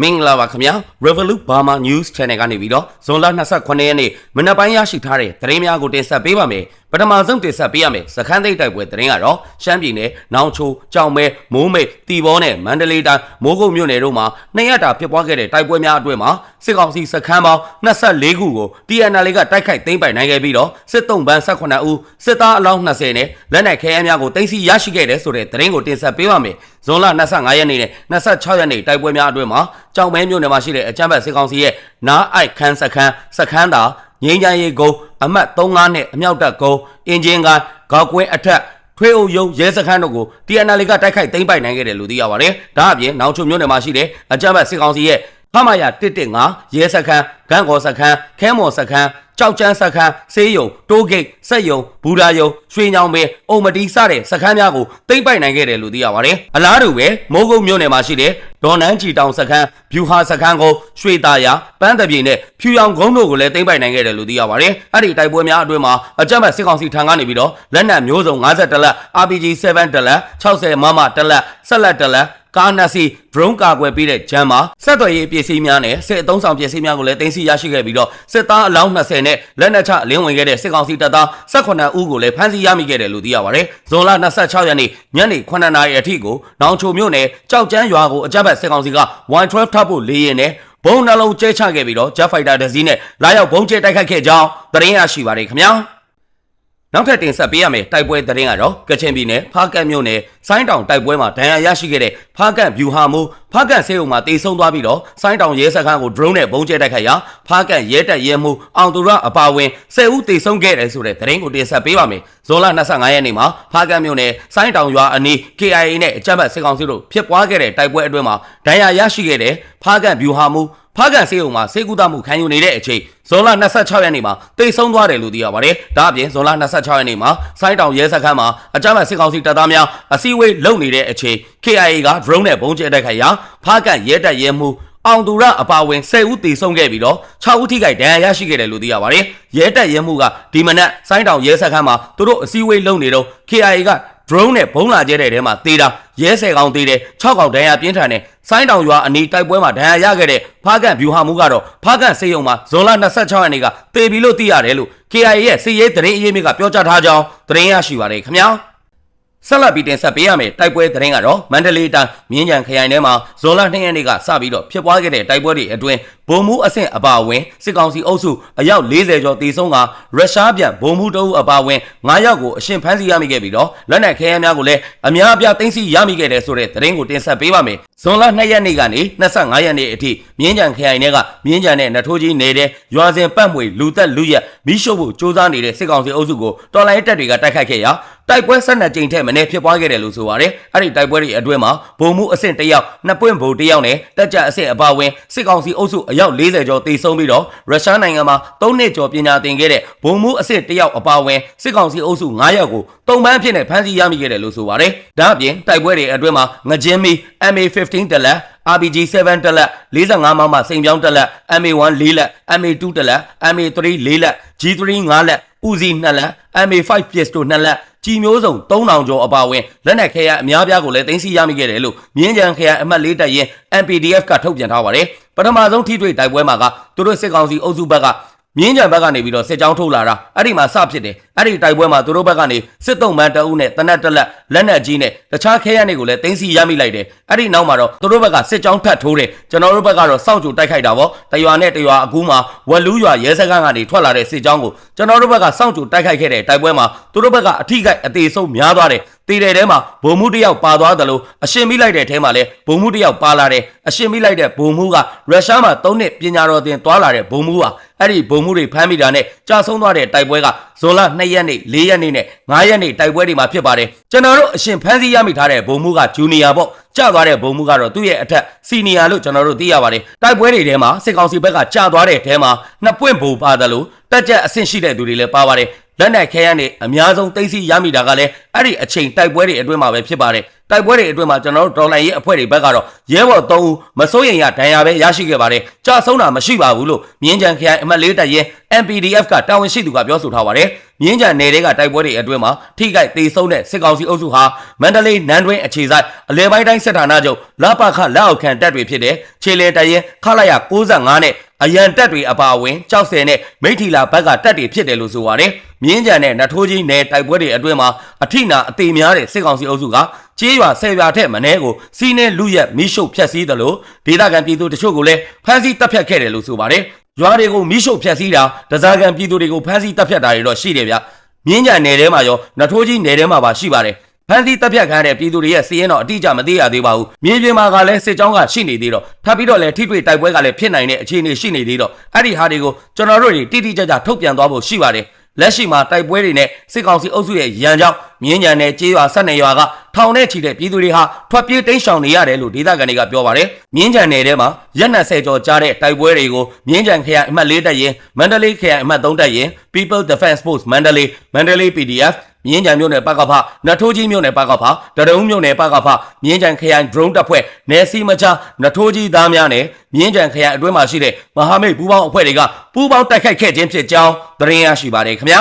မင်္ဂလာပါခင်ဗျာ Revolut Burma News Channel ကနေပြီးတော့ဇွန်လ29ရက်နေ့မနက်ပိုင်းရရှိထားတဲ့သတင်းများကိုတင်ဆက်ပေးပါမယ် ပထမဆုံးတင်ဆက်ပေးရမယ်စခန်းသိမ်းတိုက်ပွဲသတင်းကတော့ရှမ်းပြည်နယ်နောင်ချိုကြောင်မဲမိုးမိတ်တီဘောနဲ့မန္တလေးတိုင်းမိုးကုတ်မြို့နယ်တို့မှာနှစ်ရက်တာဖြစ်ပွားခဲ့တဲ့တိုက်ပွဲများအတွင်းမှာစစ်ကောင်စီစခန်းပေါင်း24ခုကို TNL ကတိုက်ခိုက်သိမ်းပိုက်နိုင်ခဲ့ပြီးတော့စစ်တုံးပန်း18ဦးစစ်သားအလောင်း20နဲ့လက်နက်ခဲယမ်းများကိုတင်စီရရှိခဲ့တဲ့ဆိုတဲ့သတင်းကိုတင်ဆက်ပေးပါမယ်ဇွန်လ25ရက်နေ့နဲ့26ရက်နေ့တိုက်ပွဲများအတွင်းမှာကြောင်မဲမြို့နယ်မှာရှိတဲ့အကြမ်းဖက်စစ်ကောင်စီရဲ့နားအိုက်ခန်းစခန်းစခန်းသာ ငင်းချမ်းရေးကုန်းအမှတ်35နဲ့အမြောက်တပ်ကုန်းအင်ဂျင်ကဂေါက်ကွင်းအထက်ထွေးအုပ်ယုံရဲစခန်းတို့ကို TNL ကတိုက်ခိုက်သိမ်းပိုက်နိုင်ခဲ့တယ်လို့သိရပါတယ်။ဒါအပြင်နောင်ချုံမြို့နယ်မှာရှိတဲ့အကြမ်းဖက်စစ်ကောင်စီရဲ့ ဖမရ115ရဲစခန်းဂန်းကော်စခန်းခဲမော်စခန်းကြောက်ကျန်းစခန်းဆေးရုံတိုးဂိတ်စက်ရုံဘူဒါယုံရွှေညောင်ပင်အုံမတီစတဲ့စခန်းများကိုသိမ်းပိုက်နိုင်ခဲ့တယ်လို့သိရပါတယ်။အလားတူပဲမိုးကုတ်မြို့နယ်မှာရှိတဲ့ဒေါ်နန်းချီတောင်စခန်းဗျူဟာစခန်းကိုရွှေတာယာပန်းတပြေနဲ့ဖြူရောင်ကုန်းတို့ကိုလည်းသိမ်းပိုက်နိုင်ခဲ့တယ်လို့သိရပါတယ်။အဲ့ဒီတိုက်ပွဲများအတွင်းမှာအကြမ်းဖက်စစ်ကောင်စီထံကနေပြီးတော့လက်နက်မျိုးစုံ50လက် RPG 7လက်60မမ1လက်ဆက်လက်1လက် ကားနှစ်စီး drone ကာကွယ်ပေးတဲ့ဂျမ်မှာဆက်သွယ်ရေးပစ္စည်းများနဲ့စစ်အုံဆောင်ပစ္စည်းများကိုလည်းတင်စီရရှိခဲ့ပြီးတော့စစ်သားအလောင်း20နဲ့လက်နက်ချအလင်းဝင်ခဲ့တဲ့စစ်ကောင်စီတပ်သား18ဦးကိုလည်းဖမ်းဆီးရမိခဲ့တယ်လို့သိရပါတယ်။ဇွန်လ26ရက်နေ့ညနေ9နာရီအထိကိုနောင်ချိုမြို့နယ်ကြောက်ကျန်းရွာကိုအကြမ်းဖက်စစ်ကောင်စီက112ထပ်ဖို့လေရင်နဲ့ဘုံနှလုံးကျဲချခဲ့ပြီးတော့ Jet Fighter တစ်စီးနဲ့လာရောက်ဘုံကျဲတိုက်ခိုက်ခဲ့ကြောင်းသတင်းရရှိပါတယ်ခင်ဗျာ။ နောက်ထပ်တင်ဆက်ပေးရမယ်တိုက်ပွဲသတင်းကတော့ကချင်ပြည်နယ်ဖားကန့်မြို့နယ်ဆိုင်းတောင်တိုက်ပွဲမှာဒဏ်ရာရရှိခဲ့တဲ့ဖားကန့်ဗျူဟာမူဖားကန့်ဆေးရုံမှာတေဆုံးသွားပြီးတော့ဆိုင်းတောင်ရဲစခန်းကို drone နဲ့ပုံကျဲတိုက်ခိုက်ရာဖားကန့်ရဲတပ်ရဲမှုအောင်သူရအပါဝင်10ဦးတေဆုံးခဲ့တယ်ဆိုတဲ့သတင်းကိုတင်ဆက်ပေးပါမယ်ဇွန်လ25ရက်နေ့မှာဖားကန့်မြို့နယ်ဆိုင်းတောင်ရွာအနီး KIA နဲ့အကြမ်းဖက်စစ်ကောင်စီတို့ဖြစ်ပွားခဲ့တဲ့တိုက်ပွဲအတွင်းမှာဒဏ်ရာရရှိခဲ့တဲ့ဖားကန့်ဗျူဟာမူ ဖားကန်စေးုံမှာစေကူတမှုခံယူနေတဲ့အချိန်ဇွန်လ26ရက်နေ့မှာတိတ်ဆုံးသွားတယ်လို့သိရပါတယ်။ဒါအပြင်ဇွန်လ26ရက်နေ့မှာစိုင်းတောင်ရဲစခန်းမှာအကြမ်းဖက်စစ်ကောင်စီတပ်သားများအစည်းအဝေးလုပ်နေတဲ့အချိန် KIA က drone နဲ့ပုံကျဲတိုက်ခိုက်ရာဖားကန်ရဲတပ်ရဲမှုအောင်သူရအပါဝင်10ဦးတေဆုံးခဲ့ပြီးတော့6ဦးထိခိုက်ဒဏ်ရာရရှိခဲ့တယ်လို့သိရပါတယ်။ရဲတပ်ရဲမှုကဒီမနက်စိုင်းတောင်ရဲစခန်းမှာသူတို့အစည်းအဝေးလုပ်နေတော့ KIA က drone နဲ့ဘုံလာကျဲတဲ့ထဲမှာတေးတာရဲဆယ်ကောင်တေးတယ်6ကောင်ဒဏ်ရာပြင်းထန်တယ်ဆိုင်းတောင်ရွာအနီးတိုက်ပွဲမှာဒဏ်ရာရခဲ့တဲ့ဖားကန်ဗျူဟာမှုကတော့ဖားကန်စေယုံမှာဇွန်လ26ရက်နေ့ကတေပြီလို့သိရတယ်လို့ KIA ရဲ့စီရေးသတင်းအရေးမြစ်ကပြောကြားထားကြောင်းသတင်းရရှိပါတယ်ခင်ဗျာ ဆက်လက်ပြီးတင်ဆက်ပေးရမယ်တိုက်ပွဲသတင်းကတော့မန္တလေးတိုင်းမြင်းကြံခရိုင်ထဲမှာဇွန်လ2ရက်နေ့ကစပြီးတော့ဖြစ်ပွားခဲ့တဲ့တိုက်ပွဲတွေအတွင်းဗိုလ်မှူးအဆင့်အပါအဝင်စစ်ကောင်စီအုပ်စုအယောက်40ကျော်တေဆုံးကရုရှားပြန်ဗိုလ်မှူးတအုပ်အပါအဝင်9ယောက်ကိုအရှင်ဖမ်းဆီးရမိခဲ့ပြီးတော့လက်နက်ခဲယမ်းများကိုလည်းအများအပြားသိမ်းဆည်းရမိခဲ့တဲ့ဆိုတဲ့သတင်းကိုတင်ဆက်ပေးပါမယ်ဇွန်လ2ရက်နေ့ကနေ25ရက်နေ့အထိမြင်းကြံခရိုင်ထဲကမြင်းကြံနဲ့နထိုးကြီးနေတဲ့ရွာစဉ်ပတ်မွေလူသက်လူရက်မိရှုပ်ဖို့စ조사နေတဲ့စစ်ကောင်စီအုပ်စုကိုတော်လိုင်းတပ်တွေကတိုက်ခိုက်ခဲ့ရာ တိုက်ပွဲ12ကြိမ်ထက်မနည်းဖြစ်ပွားခဲ့တယ်လို့ဆိုပါတယ်။အဲ့ဒီတိုက်ပွဲတွေအတွင်းမှာဗိုလ်မှူးအဆင့်တစ်ယောက်နှစ်ပွင့်ဗိုလ်တစ်ယောက်နဲ့တက်ကြအဆင့်အပါအဝင်စစ်ကောင်စီအုပ်စုအယောက်40ကျော်တေဆုံးပြီးတော့ရုရှားနိုင်ငံမှာ3နှစ်ကျော်ပညာသင်ခဲ့တဲ့ဗိုလ်မှူးအဆင့်တစ်ယောက်အပါအဝင်စစ်ကောင်စီအုပ်စု9ယောက်ကိုတုံပန်းဖြစ်နေဖမ်းဆီးရမိခဲ့တယ်လို့ဆိုပါတယ်။ဒါအပြင်တိုက်ပွဲတွေအတွင်းမှာငကြင်းမီ MA15 တလက် RPG 7တက်လက်45မမစိန်ပြောင်းတက်လက် MA1 4လက် MA2 တက်လက် MA3 4လက် G3 5လက် Uzi 2လက် MA5 pistol 2လက်ကြီးမျိုးစုံ3000ကျော်အပါအဝင်လက်နက်ခဲယမ်းအများပြားကိုလည်းတင်စီရမိခဲ့တယ်လို့မြင်းကြံခဲယမ်းအမှတ်၄တပ်ရင်း MPDF ကထုတ်ပြန်ထားပါတယ်ပထမဆုံးထိတွေ့တိုက်ပွဲမှာကသူတို့စစ်ကောင်စီအုပ်စုဘက်က မြင်းကြံဘက်ကနေပြီးတော့စစ်ကြောင်းထုတ်လာတာအဲ့ဒီမှာစဖြစ်တယ်အဲ့ဒီတိုက်ပွဲမှာသူတို့ဘက်ကနေစစ်တုံးမန်းတအုပ်နဲ့တနက်တက်လက်လက်နက်ကြီးနဲ့တခြားခဲယမ်းတွေကိုလည်းတင်းစီရမိလိုက်တယ်အဲ့ဒီနောက်မှာတော့သူတို့ဘက်ကစစ်ကြောင်းထပ်ထိုးတယ်ကျွန်တော်တို့ဘက်ကတော့စောင့်ကြိုတိုက်ခိုက်တာပေါ့တရွာနဲ့တရွာအကူးမှာဝက်လူးရွာရဲစခန်းကနေထွက်လာတဲ့စစ်ကြောင်းကိုကျွန်တော်တို့ဘက်ကစောင့်ကြိုတိုက်ခိုက်ခဲ့တဲ့တိုက်ပွဲမှာသူတို့ဘက်ကအထိခိုက်အသေးဆုံးများသွားတယ် တီတဲ့ထဲမှာဘုံမှုတစ်ယောက်ပါသွားတယ်လို့အရှင်မိလိုက်တဲ့ထဲမှာလည်းဘုံမှုတစ်ယောက်ပါလာတယ်အရှင်မိလိုက်တဲ့ဘုံမှုကရုရှားမှာ၃နှစ်ပညာတော်သင်သွားလာတဲ့ဘုံမှုဟာအဲ့ဒီဘုံမှုတွေဖမ်းမိတာနဲ့ကြာဆုံးသွားတဲ့တိုက်ပွဲကဇွန်လ2ရက်နေ့4ရက်နေ့နဲ့5ရက်နေ့တိုက်ပွဲတွေမှာဖြစ်ပါတယ်ကျွန်တော်တို့အရှင်ဖမ်းဆီးရမိထားတဲ့ဘုံမှုကဂျူနီယာပေါ့ကြာသွားတဲ့ဘုံမှုကတော့သူ့ရဲ့အထက်စီနီယာလို့ကျွန်တော်တို့သိရပါတယ်တိုက်ပွဲတွေထဲမှာစစ်ကောင်စီဘက်ကကြာသွားတဲ့ထဲမှာနှစ်ပွင့်ဘုံပါတယ်လို့တက်ကြက်အဆင့်ရှိတဲ့သူတွေလည်းပါပါတယ် လက်နက်ခဲယမ်းတွေအများဆုံးသိမ်းဆည်းရမိတာကလည်းအဲ့ဒီအချိန်တိုက်ပွဲတွေအတွင်းမှာပဲဖြစ်ပါတယ်တိုက်ပွဲတွေအတွင်းမှာကျွန်တော်တို့ဒေါ်လာရေးအဖွဲ့တွေဘက်ကတော့ရဲဘော်၃ဦးမစိုးရိမ်ရဒဏ်ရာပဲရရှိခဲ့ပါတယ်ကြာဆုံးတာမရှိပါဘူးလို့မြင်းကြံခရိုင်အမှတ်၄တပ်ရင်း MPDF ကတာဝန်ရှိသူကပြောဆိုထားပါတယ်မြင်းကြံနယ်တွေကတိုက်ပွဲတွေအတွင်းမှာထိခိုက်ဒေဆုံးတဲ့စစ်ကောင်စီအုပ်စုဟာမန္တလေးနန်းတွင်းအခြေဆိုင်အလဲပိုင်းတိုင်းစစ်ဌာနချုပ်လပခလက်အောက်ခံတပ်တွေဖြစ်တဲ့ခြေလေတပ်ရင်းခလာရ65နဲ့ အရန်တက်တွေအပါအဝင်ကြောက်စဲနဲ့မိထီလာဘက်ကတက်တွေဖြစ်တယ်လို့ဆိုပါတယ်။မြင်းကြံနဲ့နတ်ထိုးကြီးနယ်တိုက်ပွဲတွေအတွင်းမှာအထိနာအသေးများတဲ့စစ်ကောင်စီအုပ်စုကကြေးရွာဆယ်ရွာထက်မနှဲကိုစီးနေလူရက်မိရှုပ်ဖျက်ဆီးတယ်လို့ဒေသခံပြည်သူတချို့ကိုလည်းဖမ်းဆီးတပ်ဖြတ်ခဲ့တယ်လို့ဆိုပါတယ်။ရွာတွေကိုမိရှုပ်ဖျက်ဆီးတာတစားကန်ပြည်သူတွေကိုဖမ်းဆီးတပ်ဖြတ်တာတွေတော့ရှိတယ်ဗျ။မြင်းကြံနယ်ထဲမှာရောနတ်ထိုးကြီးနယ်ထဲမှာပါရှိပါတယ်။ ဖန်စီတပ်ဖြတ်ခံရတဲ့ပြည်သူတွေရဲ့စီးရင်တော့အတိအကျမသိရသေးပါဘူး။မြေပြင်မှာကလည်းစစ်ကြောင်းကရှိနေသေးတော့ထပ်ပြီးတော့လည်းထိတွေ့တိုက်ပွဲကလည်းဖြစ်နိုင်တဲ့အခြေအနေရှိနေသေးတော့အဲ့ဒီဟာတွေကိုကျွန်တော်တို့တွေတိတိကျကျထုတ်ပြန်သွားဖို့ရှိပါတယ်။လက်ရှိမှာတိုက်ပွဲတွေနဲ့စစ်ကောင်စီအုပ်စုရဲ့ရန်ကြောင့်မြင်းကြံနယ်ကြေးရွာဆက်နေရွာကထောင်ထဲချီတဲ့ပြည်သူတွေဟာထွက်ပြေးတိမ်းရှောင်နေရတယ်လို့ဒေသခံတွေကပြောပါတယ်။မြင်းကြံနယ်ထဲမှာရက်နက်ဆယ်ကျော်ကြားတဲ့တိုက်ပွဲတွေကိုမြင်းကြံခရိုင်အမှတ်၄တပ်ရင်မန္တလေးခရိုင်အမှတ်၃တပ်ရင် People Defense Force မန္တလေးမန္တလေး PDF မြင်းကြံမြို့နယ်ပကဖနတ်ထိုးကြီးမြို့နယ်ပကဖတရုံမြို့နယ်ပကဖမြင်းကြံခရိုင် drone တပ်ဖွဲ့နယ်စီမချနတ်ထိုးကြီးသားများနဲ့မြင်းကြံခရိုင်အတွင်းမှာရှိတဲ့မဟာမိတ်ပူးပေါင်းအဖွဲ့တွေကပူးပေါင်းတိုက်ခိုက်ခဲ့ခြင်းဖြစ်ကြောင်းသတင်းရရှိပါတယ်ခင်ဗျာ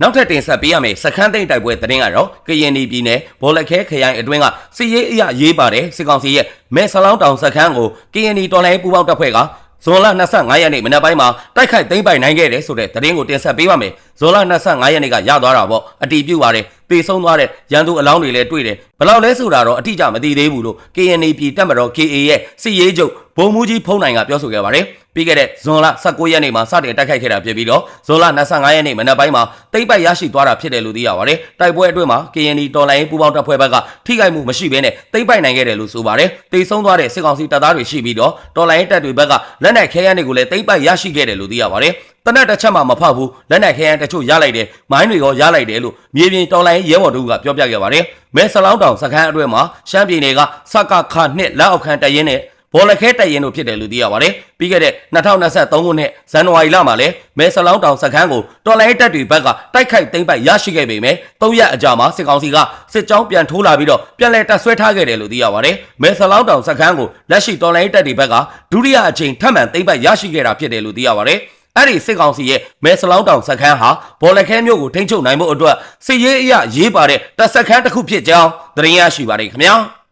နောက်ထပ်တင်ဆက်ပေးရမယ့်စခန်းသိမ်းတိုက်ပွဲသတင်းကတော့ကရင်ပြည်နယ်ဘောလခဲခရိုင်အတွင်းကစစ်ရေးအရရေးပါတယ်စစ်ကောင်စီရဲ့မဲဆလောင်းတောင်စခန်းကိုကရင်တော်လိုင်းပူးပေါင်းတပ်ဖွဲ့က ဇွန်လ25ရက်နေ့မနက်ပိုင်းမှာတိုက်ခိုက်သိမ်းပိုက်နိုင်ခဲ့တယ်ဆိုတဲ့သတင်းကိုတင်ဆက်ပေးပါမယ်။ဇွန်လ25ရက်နေ့ကရသွားတာပေါ့အတီးပြုတ်ပါတယ်။ပေဆုံးသွားတဲ့ရန်သူအလောင်းတွေလည်းတွေ့တယ်။ဘယ်လောက်လဲဆိုတာတော့အတိအကျမသိသေးဘူးလို့ KNA ပြည်တပ်မတော် KA ရဲ့စစ်ရေးချုပ်ဘုံမူကြီးဖုံးနိုင်ကပြောဆိုခဲ့ပါတယ်။ ပြီးခဲ့တဲ့ဇွန်လ19ရက်နေ့မှာစတင်တိုက်ခိုက်ခဲ့တာဖြစ်ပြီးတော့ဇွန်လ25ရက်နေ့မနက်ပိုင်းမှာတိတ်ပိုက်ရရှိသွားတာဖြစ်တယ်လို့သိရပါတယ်။တိုက်ပွဲအတွင်းမှာ KNA တော်လိုင်းပူးပေါင်းတပ်ဖွဲ့ဘက်ကထိခိုက်မှုမရှိဘဲနဲ့တိတ်ပိုက်နိုင်ခဲ့တယ်လို့ဆိုပါတယ်။တိတ်ဆုံးသွားတဲ့စစ်ကောင်စီတပ်သားတွေရှိပြီးတော့တော်လိုင်းတပ်တွေဘက်ကလက်နက်ခဲယမ်းတွေကိုလည်းတိတ်ပိုက်ရရှိခဲ့တယ်လို့သိရပါတယ်။တနက်တစ်ချက်မှမဖောက်ဘူးလက်နက်ခဲယမ်းတချို့ရလိုက်တယ်မိုင်းတွေရောရလိုက်တယ်လို့မြေပြင်တော်လိုင်းရဲဘော်တို့ကပြောပြခဲ့ပါတယ်။မဲဆလောင်းတောင်စခန်းအတွင်းမှာရှမ်းပြည်နယ်ကစကခနှစ်လက်အောက်ခံတရင်နဲ့ ဘောလခဲတိုက်ရင်တို့ဖြစ်တယ်လို့သိရပါတယ်။ပြီးခဲ့တဲ့2023ခုနှစ်ဇန်နဝါရီလမှာလည်းမဲဆလောင်းတောင်စခန်းကိုတော်လိုင်းတပ်တွေဘက်ကတိုက်ခိုက်သိမ်းပိုက်ရရှိခဲ့ပေမဲ့၃ရက်အကြာမှာစစ်ကောင်စီကစစ်ကြောင်းပြန်ထိုးလာပြီးတော့ပြန်လည်တပ်ဆွဲထားခဲ့တယ်လို့သိရပါတယ်။မဲဆလောင်းတောင်စခန်းကိုလက်ရှိတော်လိုင်းတပ်တွေဘက်ကဒုတိယအကြိမ်ထပ်မံသိမ်းပိုက်ရရှိခဲ့တာဖြစ်တယ်လို့သိရပါတယ်။အဲ့ဒီစစ်ကောင်စီရဲ့မဲဆလောင်းတောင်စခန်းဟာဘော်လခဲမြို့ကိုထိန်းချုပ်နိုင်ဖို့အတွက်စစ်ရေးအရရေးပါတဲ့တပ်စခန်းတစ်ခုဖြစ်ကြောင်းသတင်းရရှိပါတယ်ခင်ဗျာ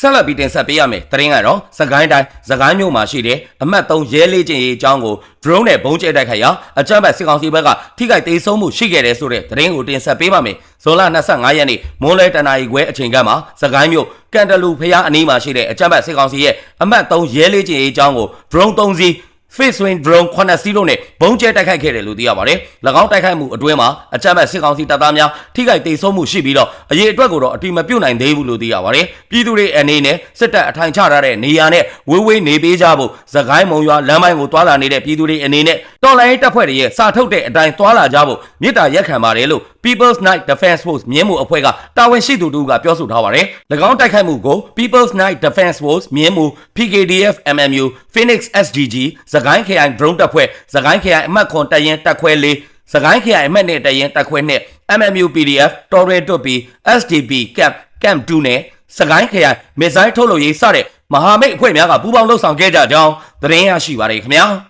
ဆက်လက်ပြီးတင်ဆက်ပေးရမယ်သတင်းကတော့စကိုင်းတိုင်းစကိုင်းမြို့မှာရှိတဲ့အမှတ်3ရဲလေးကျင်ရေးအကြောင်းကို drone နဲ့ဘုံကျဲတိုက်ခိုက်ရာအကြမ်းဖက်စစ်ကောင်စီဘက်ကထိခိုက်ဒေဆုံးမှုရှိခဲ့တယ်ဆိုတဲ့သတင်းကိုတင်ဆက်ပေးပါမယ်ဇွန်လ25ရက်နေ့မွန်းလဲတနာရီခွဲအချိန်ကမှစကိုင်းမြို့ကန်တလူဖျားအနီးမှာရှိတဲ့အကြမ်းဖက်စစ်ကောင်စီရဲ့အမှတ်3ရဲလေးကျင်ရေးအကြောင်းကို drone 3စီး Face Wing Drone 9စီးလုံးနဲ့ဘုံကျဲတိုက်ခိုက်ခဲ့တယ်လို့သိရပါတယ်။၎င်းတိုက်ခိုက်မှုအတွင်းမှာအကြမ်းဖက်စစ်ကောင်စီတပ်သားများထိခိုက်ဒေဆုံးမှုရှိပြီးတော့အရေးအတွက်ကိုတော့အတိမပြုတ်နိုင်သေးဘူးလို့သိရပါတယ်။ပြည်သူတွေအနေနဲ့စစ်တပ်အထိုင်ချထားတဲ့နေရာနဲ့ဝေးဝေးနေပေးကြဖို့သခိုင်းမုံရွာလမ်းပိုင်းကိုတွာလာနေတဲ့ပြည်သူတွေအနေနဲ့တော်လိုင်းတပ်ဖွဲ့တွေရဲ့စာထုတ်တဲ့အတိုင်းတွာလာကြဖို့မြစ်တာရက်ခံပါတယ်လို့ People's Night Defense Force မြင်းမှုအဖွဲ့ကတာဝန်ရှိသူတို့ကပြောဆိုထားပါတယ်။၎င်းတိုက်ခိုက်မှုကို People's Night Defense Force မြင်းမှု PKDF MMU Phoenix SGG စကိုင်းခရိုင် drone တပ်ဖွဲ့စကိုင်းခရိုင်အမှတ်ခွန်တပ်ရင်းတပ်ခွဲ၄စကိုင်းခရိုင်အမှတ်နဲ့တပ်ရင်းတပ်ခွဲ၂ MMU PDF Torre Topi SDP Camp Camp 2နဲ့စကိုင်းခရိုင်မစ်ဇိုင်းထုတ်လုပ်ရေးစတဲ့မဟာမိတ်အဖွဲ့များကပူးပေါင်းလှုပ်ဆောင်ခဲ့ကြကြောင်းသတင်းရရှိပါတယ်ခင်ဗျာ။